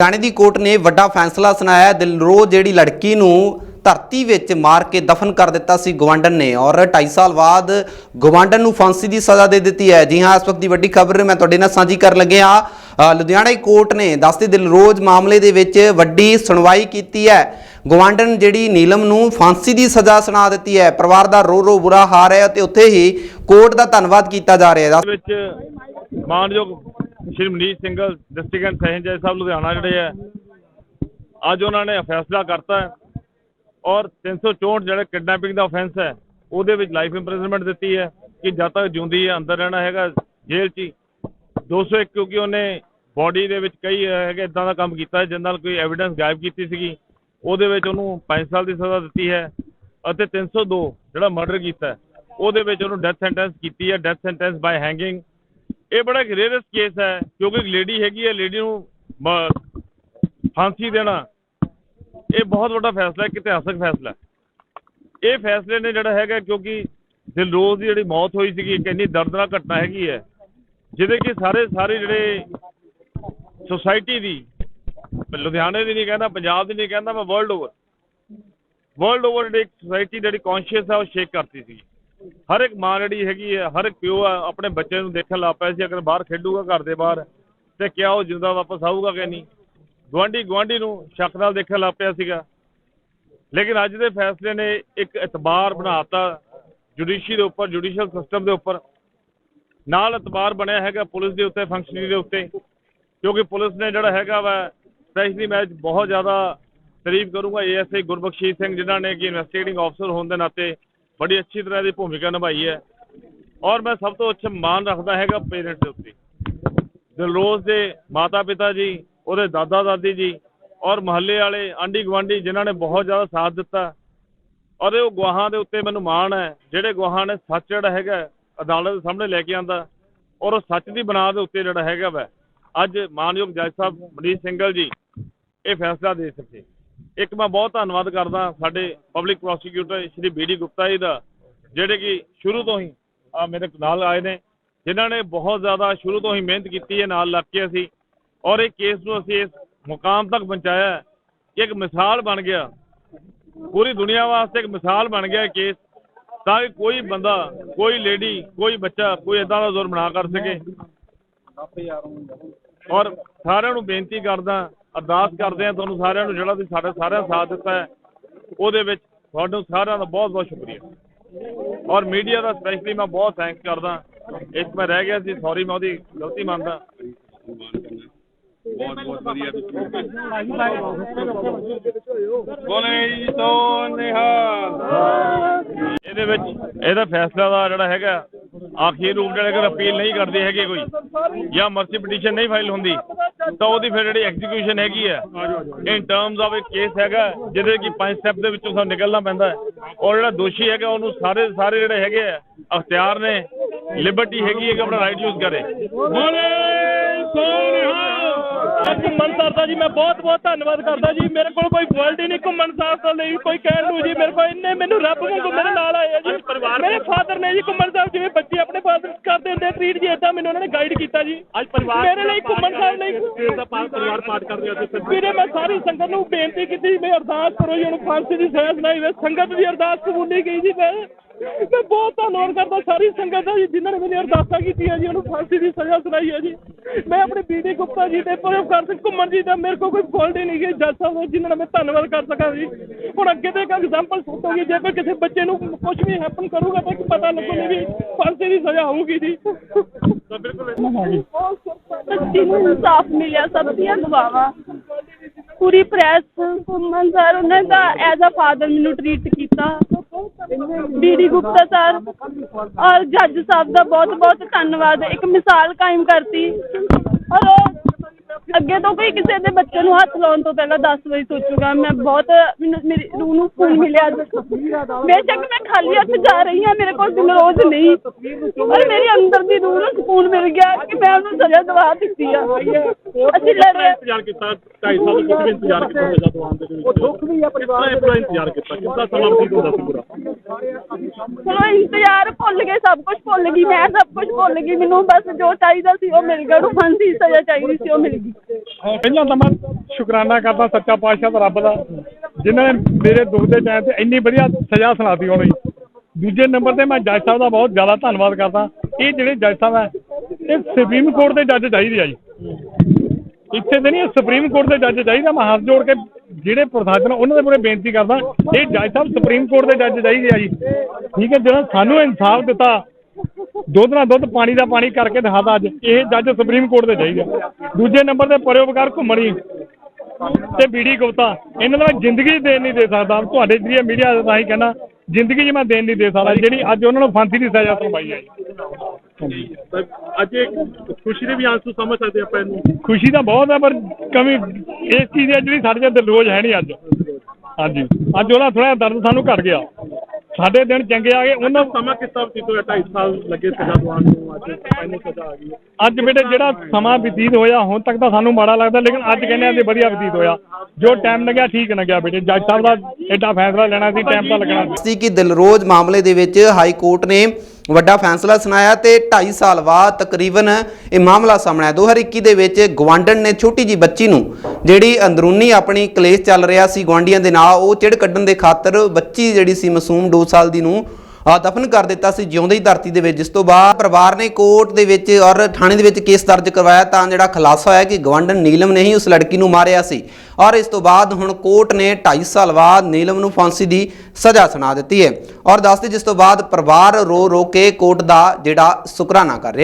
ਥਾਣੇ ਦੀ ਕੋਰਟ ਨੇ ਵੱਡਾ ਫੈਸਲਾ ਸੁਣਾਇਆ। ਦਿਲਰੋਜ਼ ਜਿਹੜੀ ਲੜਕੀ ਨੂੰ ਧਰਤੀ ਵਿੱਚ ਮਾਰ ਕੇ ਦਫਨ ਕਰ ਦਿੱਤਾ ਸੀ ਗਵਾਂਡਨ ਨੇ ਔਰ 2.5 ਸਾਲ ਬਾਅਦ ਗਵਾਂਡਨ ਨੂੰ ਫਾਂਸੀ ਦੀ ਸਜ਼ਾ ਦੇ ਦਿੱਤੀ ਹੈ। ਜੀ ਹਾਂ, ਇਸ ਵਕਤ ਦੀ ਵੱਡੀ ਖਬਰ ਮੈਂ ਤੁਹਾਡੇ ਨਾਲ ਸਾਂਝੀ ਕਰਨ ਲੱਗੇ ਹਾਂ। ਲੁਧਿਆਣਾ ਕੋਰਟ ਨੇ ਦੱਸਦੇ ਦਿਲਰੋਜ਼ ਮਾਮਲੇ ਦੇ ਵਿੱਚ ਵੱਡੀ ਸੁਣਵਾਈ ਕੀਤੀ ਹੈ। ਗਵਾਂਡਨ ਜਿਹੜੀ ਨੀਲਮ ਨੂੰ ਫਾਂਸੀ ਦੀ ਸਜ਼ਾ ਸੁਣਾ ਦਿੱਤੀ ਹੈ। ਪਰਿਵਾਰ ਦਾ ਰੋ ਰੋ ਬੁਰਾ ਹਾਲ ਹੈ ਤੇ ਉੱਥੇ ਹੀ ਕੋਰਟ ਦਾ ਧੰਨਵਾਦ ਕੀਤਾ ਜਾ ਰਿਹਾ ਹੈ। ਵਿੱਚ ਮਾਨਯੋਗ Shri Manish Singhal district and session ਜੱਜ ਸਾਹਿਬ, ਲੁਧਿਆਣਾ ਜਿਹੜੇ ਹੈ ਅੱਜ ਉਹਨਾਂ ਨੇ ਫੈਸਲਾ ਕਰਤਾ ਹੈ ਔਰ 364 ਜਿਹੜਾ ਕਿਡਨੈਪਿੰਗ ਦਾ ਆਫੈਂਸ ਹੈ, ਉਹਦੇ ਵਿੱਚ ਲਾਈਫ ਇੰਪ੍ਰਿਜ਼ਨਮੈਂਟ ਦਿੱਤੀ ਹੈ ਕਿ ਜਦ ਤੱਕ ਜਿਉਂਦੀ ਹੈ, ਅੰਦਰ ਰਹਿਣਾ ਹੈਗਾ, ਜੇਲ੍ਹ 'ਚ ਹੀ। 201 ਕਿਉਂਕਿ ਉਹਨੇ ਬਾਡੀ ਦੇ ਵਿੱਚ ਕਈ ਹੈਗੇ ਇਦਾਂ ਦਾ ਕੰਮ ਕੀਤਾ ਜਿਸ ਨਾਲ ਕੋਈ ਐਵੀਡੈਂਸ ਗਾਇਬ ਕੀਤੀ ਸੀਗੀ। ਉਹਦੇ ਵਿੱਚ ਉਹਨੂੰ 5 ਸਾਲ ਦੀ ਸਜ਼ਾ ਦਿੱਤੀ ਹੈ ਅਤੇ 302 ਜਿਹੜਾ ਮਰਡਰ ਕੀਤਾ ਉਹਦੇ ਵਿੱਚ ਉਹਨੂੰ ਡੈਥ ਸੈਂਟੈਂਸ ਕੀਤੀ ਹੈ। ਡੈਥ ਸੈਂਟੈਂਸ ਬਾਈ ਹੈਂਗਿੰਗ ਇਹ ਬੜਾ ਰੇਅਰੈਸਟ ਕੇਸ ਹੈ, ਕਿਉਂਕਿ ਲੇਡੀ ਹੈਗੀ ਹੈ ਲੇਡੀ ਨੂੰ ਫਾਂਸੀ ਦੇਣਾ, ਇਹ ਬਹੁਤ ਵੱਡਾ ਫੈਸਲਾ ਹੈ ਇੱਕ ਇਤਿਹਾਸਕ ਫੈਸਲਾ ਇਹ ਫੈਸਲੇ ਨੇ ਜਿਹੜਾ ਹੈਗਾ, ਕਿਉਂਕਿ ਦਿਲਰੋਜ਼ ਦੀ ਜਿਹੜੀ ਮੌਤ ਹੋਈ ਸੀਗੀ, ਇੱਕ ਇੰਨੀ ਦਰਦਨਾਕ ਘਟਨਾ ਹੈਗੀ ਹੈ, ਜਿਹਦੇ ਕਿ ਸਾਰੇ ਸਾਰੇ ਜਿਹੜੇ ਸੋਸਾਇਟੀ ਦੀ ਲੁਧਿਆਣੇ ਦੀ ਨਹੀਂ ਕਹਿੰਦਾ, ਪੰਜਾਬ ਦੀ ਨਹੀਂ ਕਹਿੰਦਾ, ਮੈਂ ਵਰਲਡ ਓਵਰ ਵਰਲਡ ਓਵਰ ਜਿਹੜੀ ਸੋਸਾਇਟੀ ਜਿਹੜੀ ਕੌਨਸ਼ੀਅਸ ਹੈ, ਉਹ ਸ਼ੇਕ ਕਰਤੀ ਸੀ ਹਰ ਇੱਕ ਮਾਂ ਜਿਹੜੀ ਹੈਗੀ ਹੈ, ਹਰ ਇੱਕ ਪਿਓ ਆ, ਆਪਣੇ ਬੱਚੇ ਨੂੰ ਦੇਖਣ ਲੱਗ ਪਿਆ ਸੀ, ਅਗਰ ਬਾਹਰ ਖੇਡੂਗਾ ਘਰ ਦੇ ਬਾਹਰ, ਤੇ ਕਿਆ ਉਹ ਜਿੰਦਾ ਵਾਪਸ ਆਊਗਾ ਕਿ ਨਹੀਂ? ਗੁਆਂਢੀ ਗੁਆਂਢੀ ਨੂੰ ਸ਼ੱਕ ਨਾਲ ਦੇਖਣ ਲੱਗ ਪਿਆ ਸੀਗਾ। ਲੇਕਿਨ ਅੱਜ ਦੇ ਫੈਸਲੇ ਨੇ ਇੱਕ ਇਤਬਾਰ ਬਣਾਤਾ ਜੁਡੀਸ਼ੀ ਦੇ ਉੱਪਰ, ਜੁਡੀਸ਼ੀਅਲ ਸਿਸਟਮ ਦੇ ਉੱਪਰ। ਨਾਲ ਇਤਬਾਰ ਬਣਿਆ ਹੈਗਾ ਪੁਲਿਸ ਦੇ ਉੱਤੇ ਫੰਕਸ਼ਨਰੀ ਦੇ ਉੱਤੇ, ਕਿਉਂਕਿ ਪੁਲਿਸ ਨੇ ਜਿਹੜਾ ਹੈਗਾ ਵਾ ਸਪੈਸ਼ਲੀ ਮੈਂ ਅੱਜ ਬਹੁਤ ਜ਼ਿਆਦਾ ਤਾਰੀਫ ਕਰੂੰਗਾ, ਏਐਸਆਈ ਗੁਰਬਖਸ਼ੀਸ਼ ਸਿੰਘ ਜਿਨ੍ਹਾਂ ਨੇ ਕਿ ਇਨਵੈਸਟੀਗੇਟਿੰਗ ਅਫਸਰ ਹੋਣ ਦੇ ਨਾਤੇ ਬੜੀ ਅੱਛੀ ਤਰ੍ਹਾਂ ਦੀ ਭੂਮਿਕਾ ਨਿਭਾਈ ਹੈ। ਔਰ ਮੈਂ ਸਭ ਤੋਂ ਅੱਛਾ ਮਾਣ ਰੱਖਦਾ ਹੈਗਾ ਪੇਰੈਂਟ ਦੇ ਉੱਤੇ। ਦਿਲਰੋਜ਼ ਦੇ ਮਾਤਾ ਪਿਤਾ ਜੀ, ਉਹਦੇ ਦਾਦਾ ਦਾਦੀ ਜੀ ਔਰ ਮਹੱਲੇ ਵਾਲੇ ਆਂਢੀ ਗੁਆਂਢੀ ਜਿਨ੍ਹਾਂ ਨੇ ਬਹੁਤ ਜ਼ਿਆਦਾ ਸਾਥ ਦਿੱਤਾ। ਔਰ ਇਹ ਉਹ ਗਵਾਹਾਂ ਦੇ ਉੱਤੇ ਮੈਨੂੰ ਮਾਣ ਹੈ, ਜਿਹੜੇ ਗਵਾਹਾਂ ਨੇ ਸੱਚ ਜਿਹੜਾ ਹੈਗਾ, ਅਦਾਲਤ ਦੇ ਸਾਹਮਣੇ ਲੈ ਕੇ ਆਂਦਾ, ਔਰ ਉਹ ਸੱਚ ਦੀ ਬਣਾ ਦੇ ਉੱਤੇ ਜਿਹੜਾ ਹੈਗਾ ਵਾ। ਅੱਜ ਮਾਨਯੋਗ ਜੱਜ ਸਾਹਿਬ ਮਨੀਸ਼ ਸਿੰਘਲ ਜੀ ਇਹ ਫੈਸਲਾ ਦੇ ਸਕੇ ਇੱਕ ਮੈਂ ਬਹੁਤ ਧੰਨਵਾਦ ਕਰਦਾ ਸਾਡੇ ਪਬਲਿਕ ਪ੍ਰੋਸੀਕਿਊਟਰ ਸ਼੍ਰੀ ਬੀਡੀ ਗੁਪਤਾ ਜੀ ਦਾ, ਜਿਹੜੇ ਕਿ ਸ਼ੁਰੂ ਤੋਂ ਹੀ ਆ ਮੇਰੇ ਨਾਲ ਆਏ ਨੇ, ਜਿਨ੍ਹਾਂ ਨੇ ਬਹੁਤ ਜ਼ਿਆਦਾ ਸ਼ੁਰੂ ਤੋਂ ਹੀ ਮਿਹਨਤ ਕੀਤੀ ਹੈ, ਨਾਲ ਲੱਗ ਕੇ ਅਸੀਂ, ਔਰ ਇਹ ਕੇਸ ਨੂੰ ਅਸੀਂ ਇਸ ਮੁਕਾਮ ਤੱਕ ਪਹੁੰਚਾਇਆ ਇੱਕ ਮਿਸਾਲ ਬਣ ਗਿਆ। ਪੂਰੀ ਦੁਨੀਆ ਵਾਸਤੇ ਇੱਕ ਮਿਸਾਲ ਬਣ ਗਿਆ ਇਹ ਕੇਸ ਤਾਂ ਕਿ ਕੋਈ ਬੰਦਾ, ਕੋਈ ਲੇਡੀ ਕੋਈ ਬੱਚਾ, ਕੋਈ ਇਦਾਂ ਦਾ ਜ਼ੁਲਮ ਨਾ ਕਰ ਸਕੇ। ਔਰ ਸਾਰਿਆਂ ਨੂੰ ਬੇਨਤੀ ਕਰਦਾ ਅਰਦਾਸ ਕਰਦੇ ਆ ਤੁਹਾਨੂੰ ਸਾਰਿਆਂ ਨੂੰ ਜਿਹੜਾ ਤੁਸੀਂ ਸਾਡਾ ਸਾਰਿਆਂ ਸਾਥ ਦਿੱਤਾ ਹੈ ਉਹਦੇ ਵਿੱਚ ਤੁਹਾਨੂੰ ਸਾਰਿਆਂ ਦਾ ਬਹੁਤ ਬਹੁਤ ਸ਼ੁਕਰੀਆ। ਔਰ ਮੀਡੀਆ ਦਾ ਸਪੈਸ਼ਲੀ ਮੈਂ ਬਹੁਤ ਥੈਂਕਸ ਕਰਦਾ ਇੱਕ ਮੈਂ ਰਹਿ ਗਿਆ ਸੀ ਸੌਰੀ ਮੈਂ ਉਹਦੀ ਗਲਤੀ ਮੰਨਦਾ। ਬਹੁਤ ਬਹੁਤ ਵਧੀਆ ਬੋਲੇ ਸੋ ਨਿਹਾਲ। ਇਹਦੇ ਵਿੱਚ ਇਹਦਾ ਫੈਸਲਾ ਦਾ ਜਿਹੜਾ ਹੈਗਾ ਆਖਰੀ ਰੂਪ ਜਿਹੜਾ ਅਗਰ ਅਪੀਲ ਨਹੀਂ ਕਰਦੇ ਹੈਗੇ ਕੋਈ, ਜਾਂ ਮਰਸੀ ਪਟੀਸ਼ਨ ਨਹੀਂ ਫਾਈਲ ਹੁੰਦੀ, ਤਾਂ ਉਹਦੀ ਫਿਰ ਜਿਹੜੀ ਐਗਜ਼ੀਕਿਊਸ਼ਨ ਹੈਗੀ ਹੈ ਇਨ ਟਰਮਸ ਆਫ ਇੱਕ ਕੇਸ ਹੈਗਾ, ਜਿਹਦੇ ਕਿ ਪੰਜ ਸਟੈਪ ਦੇ ਵਿੱਚੋਂ ਸਾਨੂੰ ਨਿਕਲਣਾ ਪੈਂਦਾ ਹੈ। ਔਰ ਜਿਹੜਾ ਦੋਸ਼ੀ ਹੈਗਾ, ਉਹਨੂੰ ਸਾਰੇ ਸਾਰੇ ਜਿਹੜੇ ਹੈਗੇ ਆ, ਅਖਤਿਆਰ ਨੇ ਲਿਬਰਟੀ ਹੈਗੀ ਹੈ ਕਿ ਆਪਣਾ ਰਾਈਟ ਯੂਜ਼ ਕਰੇ। ਬੋਲੇ! ਅੱਜ ਜੀ ਮੈਂ ਬਹੁਤ ਬਹੁਤ ਧੰਨਵਾਦ ਕਰਦਾ ਜੀ। ਮੇਰੇ ਕੋਲ ਕੋਈ ਵਰਲਡ ਹੀ ਨਹੀਂ ਘੁੰਮਣ ਸਾਹਿਬ ਦਾ ਲਈ ਕੋਈ ਕਹਿਣ ਨੂੰ ਜੀ। ਮੇਰੇ ਕੋਲ ਇੰਨੇ ਮੈਨੂੰ ਰੱਬ ਵਾਂਗੂ ਮੇਰੇ ਨਾਲ ਆਏ ਆ ਜੀ। ਮੇਰੇ ਫਾਦਰ ਨੇ ਜੀ ਘੁੰਮਣ ਸਾਹਿਬ ਜਿਵੇਂ ਬੱਚੇ ਆਪਣੇ ਫਾਦਰ ਕਰਦੇ ਹੁੰਦੇ ਟ੍ਰੀਟ ਜੀ ਇਦਾਂ ਮੈਨੂੰ ਉਹਨਾਂ ਨੇ ਗਾਈਡ ਕੀਤਾ ਜੀ। ਅੱਜ ਪਰਿਵਾਰ ਮੇਰੇ ਲਈ ਘੁੰਮਣ ਸਾਹਿਬ ਲਈ। ਦਾ ਪਰਿਵਾਰ ਪਾਠ ਕਰ ਰਿਹਾ ਸੀ ਵੀਰੇ ਮੈਂ ਸਾਰੀ ਸੰਗਤ ਨੂੰ ਬੇਨਤੀ ਕੀਤੀ ਵੀ ਅਰਦਾਸ ਕਰੋ ਜੀ ਉਹਨੂੰ ਫਾਂਸੀ ਦੀ ਸਜ਼ਾ ਸੁਣਾਈ ਵੇ ਸੰਗਤ ਦੀ ਅਰਦਾਸ ਕਬੂਲੀ ਗਈ ਜੀ ਮੈਂ ਮੈਂ ਬਹੁਤ ਧੰਨਵਾਦ ਕਰਦਾ ਸਾਰੀ ਸੰਗਤ ਦਾ ਜੀ, ਜਿਨ੍ਹਾਂ ਨੇ ਮੇਰੀ ਅਰਦਾਸਾਂ ਕੀਤੀਆਂ ਜੀ, ਉਹਨੂੰ ਫਾਂਸੀ ਦੀ ਸਜ਼ਾ ਸੁਣਾਈ ਹੈ ਜੀ। ਮੈਂ ਆਪਣੇ ਬੀਡੀ ਗੁਪਤਾ ਜੀ ਤੇ ਪ੍ਰਭ ਕਰ ਘੁੰਮਣ ਜੀ ਦਾ ਮੇਰੇ ਕੋਲ ਕੋਈ ਫਾਲਟ ਹੀ ਨਹੀਂ ਹੈ, ਜੱਜ ਸਾਹਿਬ ਜਿਨ੍ਹਾਂ ਨਾਲ ਮੈਂ ਧੰਨਵਾਦ ਕਰ ਸਕਾਂ ਜੀ। ਹੁਣ ਅੱਗੇ ਤੇ ਇੱਕ ਐਗਜ਼ਾਮਪਲ ਸੋਚੋਗੇ, ਜੇ ਕੋਈ ਕਿਸੇ ਬੱਚੇ ਨੂੰ ਕੁਝ ਵੀ ਹੈਪਨ ਕਰੂਗਾ ਤਾਂ ਪਤਾ ਲੱਗੂਗਾ ਵੀ ਫਾਂਸੀ ਦੀ ਸਜ਼ਾ ਹੋਊਗੀ ਜੀ। ਤਾਂ ਬਿਲਕੁਲ ਬੱਚੀ ਨੂੰ ਇਨਸਾਫ ਮਿਲਿਆ ਸਭ ਦੀਆਂ ਦੁਆਵਾਂ। ਪੂਰੀ ਪ੍ਰੈਸ ਘੁੰਮਣ ਸਰ ਉਹਨੇ ਤਾਂ ਐਜ਼ ਅ ਫਾਦਰ ਮੈਨੂੰ ਟ੍ਰੀਟ ਕੀਤਾ। ਬੀਡੀ ਗੁਪਤਾ ਸਰ ਔਰ ਜੱਜ ਸਾਹਿਬ ਦਾ ਬਹੁਤ ਬਹੁਤ ਧੰਨਵਾਦ। ਇੱਕ ਮਿਸਾਲ ਕਾਇਮ ਕਰਤੀ। ਔਰ ਅੱਗੇ ਤੋਂ ਕੋਈ ਕਿਸੇ ਦੇ ਬੱਚੇ ਨੂੰ ਹੱਥ ਲਾਉਣ ਤੋਂ ਪਹਿਲਾਂ 10 ਵਜੇ ਸੋਚੂਗਾ। ਮੈਂ ਬਹੁਤ ਮੈਨੂੰ ਮੇਰੀ ਰੂਹ ਨੂੰ ਸਕੂਨ ਮਿਲਿਆ ਅੱਜ। ਬੇਸ਼ੱਕ ਮੈਂ ਖਾਲੀ ਹੱਥ ਜਾ ਰਹੀ ਹਾਂ ਮੇਰੇ ਕੋਲ ਦਿਨ ਰੋਜ਼ ਨਹੀਂ। ਪਰ ਮੇਰੇ ਅੰਦਰ ਦੀ ਰੂਹ ਨੂੰ ਸਕੂਨ ਮਿਲ ਗਿਆ ਕਿ ਮੈਂ ਉਹਨੂੰ ਸਜ਼ਾ ਦਵਾ ਦਿੱਤੀ ਆ। ਅਸੀਂ ਲੜ ਰਹੇ ਇੰਤਜ਼ਾਰ ਕੀਤਾ 2.5 ਸਾਲ ਤੋਂ ਇੰਤਜ਼ਾਰ ਕੀਤਾ ਸਜ਼ਾ ਦਵਾਉਣ ਦੇ ਵਿੱਚ ਉਹ ਦੁੱਖ ਵੀ ਆ ਪਰਿਵਾਰ ਦੇ ਇੰਤਜ਼ਾਰ ਕੀਤਾ? ਕਿੰਨਾ ਸਮਾਂ ਬਤੀਤ ਹੁੰਦਾ ਸੀ ਪੂਰਾ? ਚਲੋ ਇੰਤਜ਼ਾਰ ਭੁੱਲ ਗਏ, ਸਭ ਕੁਝ ਭੁੱਲ ਗਈ, ਮੈਂ ਸਭ ਕੁਝ ਭੁੱਲ ਗਈ, ਮੈਨੂੰ ਬਸ ਜੋ ਚਾਹੀਦਾ ਸੀ ਉਹ ਮਿਲ ਗਿਆ ਉਹਨੂੰ ਫਾਂਸੀ ਦੀ ਸਜ਼ਾ ਚਾਹੀਦੀ ਸੀ, ਉਹ ਮਿਲ ਗਈ। ਪਹਿਲਾਂ ਤਾਂ ਮੈਂ ਸ਼ੁਕਰਾਨਾ ਕਰਦਾ ਸੱਚਾ ਪਾਤਸ਼ਾਹ ਦਾ ਰੱਬ ਦਾ, ਜਿਨ੍ਹਾਂ ਨੇ ਮੇਰੇ ਦੁੱਖ ਦੇ ਟਾਈਮ ਤੇ ਇੰਨੀ ਵਧੀਆ ਸਜ਼ਾ ਸੁਣਾਤੀ ਉਹਨੂੰ ਦੂਜੇ ਨੰਬਰ ਤੇ ਮੈਂ ਜੱਜ ਸਾਹਿਬ ਦਾ ਬਹੁਤ ਜ਼ਿਆਦਾ ਧੰਨਵਾਦ ਕਰਦਾ। ਇਹ ਜਿਹੜੇ ਜੱਜ ਸਾਹਿਬ ਹੈ ਇਹ ਸੁਪਰੀਮ ਕੋਰਟ ਦੇ ਜੱਜ ਚਾਹੀਦੇ ਆ ਜੀ। ਇੱਥੇ ਤੇ ਨਹੀਂ ਸੁਪਰੀਮ ਕੋਰਟ ਦੇ ਜੱਜ ਚਾਹੀਦਾ ਮੈਂ ਹੱਥ ਜੋੜ ਕੇ ਜਿਹੜੇ ਪ੍ਰਸ਼ਾਸਨ ਉਹਨਾਂ ਦੇ ਮੂਹਰੇ ਬੇਨਤੀ ਕਰਦਾ, ਇਹ ਜੱਜ ਸਾਹਿਬ ਸੁਪਰੀਮ ਕੋਰਟ ਦੇ ਜੱਜ ਚਾਹੀਦੇ ਆ ਜੀ। ਠੀਕ ਹੈ, ਜਿਹੜਾ ਸਾਨੂੰ ਇਨਸਾਫ ਦਿੱਤਾ, ਦੁੱਧ ਨਾਲ ਦੁੱਧ, ਪਾਣੀ ਦਾ ਪਾਣੀ ਕਰਕੇ ਦਿਖਾਤਾ ਅੱਜ, ਇਹ ਜੱਜ ਸੁਪਰੀਮ ਕੋਰਟ ਦੇ ਚਾਹੀਦਾ ਦੂਜੇ ਨੰਬਰ ਤੇ ਪਰੋਪਕਾਰ ਘੁੰਮਣੀ ਤੇ ਬੀੜੀ ਗੁਪਤਾ, ਇਹਨਾਂ ਦਾ ਮੈਂ ਜ਼ਿੰਦਗੀ ਦੇਣ ਨਹੀਂ ਦੇ ਸਕਦਾ। ਤੁਹਾਡੇ ਜਿਹੜੀ ਮੀਡੀਆ ਦਾ ਤਾਂ ਹੀ ਕਹਿਣਾ, ਜ਼ਿੰਦਗੀ 'ਚ ਮੈਂ ਦੇਣ ਨਹੀਂ ਦੇ ਸਕਦਾ, ਜਿਹੜੀ ਅੱਜ ਉਹਨਾਂ ਨੂੰ ਫਾਂਸੀ ਦੀ ਸਜ਼ਾ ਸੁਣਵਾਈ ਹੈ ਅੱਜ ਇੱਕ ਖੁਸ਼ੀ ਦੇ ਵੀ ਆਂਸੂ ਸਮਝ ਸਕਦੇ ਆਪਾਂ ਇਹਨੂੰ। ਖੁਸ਼ੀ ਤਾਂ ਬਹੁਤ ਹੈ ਪਰ ਕਮੀ ਇਸ ਚੀਜ਼ ਦੀ ਜਿਹੜੀ ਸਾਡੇ ਤੇ ਰੋਜ਼ ਹੈ ਨਹੀਂ ਅੱਜ। ਹਾਂਜੀ। ਅੱਜ ਉਹਦਾ ਥੋੜਾ ਦਰਦ ਸਾਨੂੰ ਘਟ ਗਿਆ। ਸਾਡੇ ਦਿਨ ਚੰਗੇ ਆ ਗਏ ਉਹਨਾਂ ਸਮਾਂ ਕਿਸ ਤਰ੍ਹਾਂ ਬਤੀਤ ਹੋਇਆ? 2.5 ਸਾਲ ਲੱਗੇ ਸਜ਼ਾ ਦਵਾਉਣ ਨੂੰ ਅੱਜ ਫਾਈਨਲ ਸਜ਼ਾ ਆ ਗਈ ਅੱਜ ਬੇਟੇ ਜਿਹੜਾ ਸਮਾਂ ਬਤੀਤ ਹੋਇਆ ਹੁਣ ਤੱਕ ਤਾਂ ਸਾਨੂੰ ਮਾੜਾ ਲੱਗਦਾ ਲੇਕਿਨ ਅੱਜ ਕਹਿੰਦੇ ਆ ਤੇ ਵਧੀਆ ਬਤੀਤ ਹੋਇਆ। ਜੋ ਟਾਈਮ ਲੱਗਿਆ ਠੀਕ ਲੱਗਿਆ ਬੇਟੇ। ਜੱਜ ਸਾਹਿਬ ਦਾ ਐਡਾ ਫੈਸਲਾ ਲੈਣਾ ਸੀ ਟਾਈਮ ਤਾਂ ਲੱਗਣਾ ਸੀ। ਕਿ ਦਿਲਰੋਜ਼ ਮਾਮਲੇ ਦੇ ਵਿੱਚ ਹਾਈ ਕੋਰਟ ਨੇ ਵੱਡਾ ਫੈਸਲਾ ਸੁਣਾਇਆ ਤੇ 2.5 ਸਾਲ ਬਾਅਦ ਤਕਰੀਬਨ ਇਹ ਮਾਮਲਾ ਸਾਹਮਣੇ ਆਇਆ। 2021 ਦੇ ਵਿੱਚ ਗਵਾਂਡਣ ਨੇ ਛੋਟੀ ਜੀ ਬੱਚੀ ਨੂੰ, ਜਿਹੜੀ ਅੰਦਰੂਨੀ ਆਪਣੀ ਕਲੇਸ਼ ਚੱਲ ਰਿਹਾ ਸੀ ਗਵਾਂਡੀਆਂ ਦੇ ਨਾਲ, ਉਹ ਚਿੜ ਕੱਢਣ ਦੇ ਖਾਤਰ ਬੱਚੀ ਜਿਹੜੀ ਸੀ ਮਾਸੂਮ 2 ਸਾਲ ਦੀ ਨੂੰ ਦਫਨ ਕਰ ਦਿੱਤਾ ਸੀ ਜਿਉਂਦੇ ਹੀ ਧਰਤੀ ਦੇ ਵਿੱਚ, ਜਿਸ ਤੋਂ ਬਾਅਦ ਪਰਿਵਾਰ ਨੇ ਕੋਰਟ ਦੇ ਵਿੱਚ ਔਰ ਥਾਣੇ ਦੇ ਵਿੱਚ ਕੇਸ ਦਰਜ ਕਰਵਾਇਆ, ਤਾਂ ਜਿਹੜਾ ਖੁਲਾਸਾ ਹੋਇਆ ਕਿ ਗਵੰਡਨ ਨੀਲਮ ਨੇ ਹੀ ਉਸ ਲੜਕੀ ਨੂੰ ਮਾਰਿਆ ਸੀ। ਔਰ ਇਸ ਤੋਂ ਬਾਅਦ ਹੁਣ ਕੋਰਟ ਨੇ 2.5 ਸਾਲ ਬਾਅਦ ਨੀਲਮ ਨੂੰ ਫਾਂਸੀ ਦੀ ਸਜ਼ਾ ਸੁਣਾ ਦਿੱਤੀ ਹੈ। ਔਰ ਦੱਸਦੇ ਜਿਸ ਤੋਂ ਬਾਅਦ ਪਰਿਵਾਰ ਰੋ ਰੋ ਕੇ ਕੋਰਟ ਦਾ ਜਿਹੜਾ ਸ਼ੁਕਰਾਨਾ ਕਰ ਰਿਹਾ।